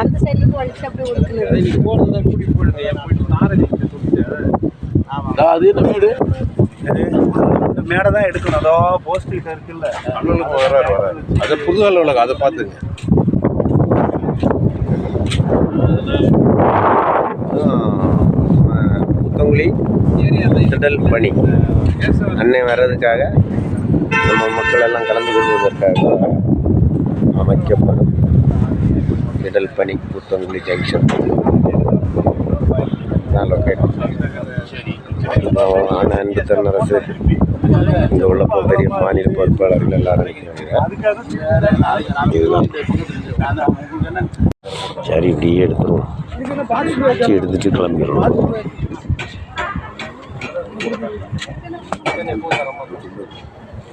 அந்த சைடுல வலிச்சு அப்படியே ஒடுக்குனது அது என்ன வீடு? இந்த மேடை தான் எடுக்கணும். அதோ போஸ்ட் இருக்குல்ல. அலுவலகம் வர்றாரு வர்றாரு அது புது அலுவலகம் அதை பார்த்துங்க. புத்தங்குழி திடல் பணி. அன்னை வர்றதுக்காக நம்ம மக்கள் எல்லாம் கலந்து கொள்வதற்காக அமைக்கப்படும் இடல் பணி புத்தங்குழி ஜங்ஷன் நான் லொக்கேட் ஆனால் அன்பு தன்னரசு. இங்கே உள்ள பெரிய மாநில பொறுப்பாளர்கள் எல்லாரும் சரி இப்படியே எடுத்துருவோம். எடுத்துட்டு கிளம்பிடுவோம் Thank you.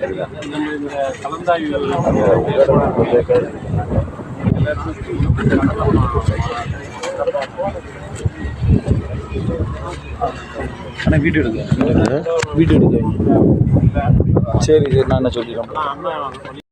நம்ம இந்த கலந்தாய்வு ஆனால் வீடியோ எடுங்க வீடியோ எடுங்க. சரி சரி நான் என்ன சொல்லிடுறேன்?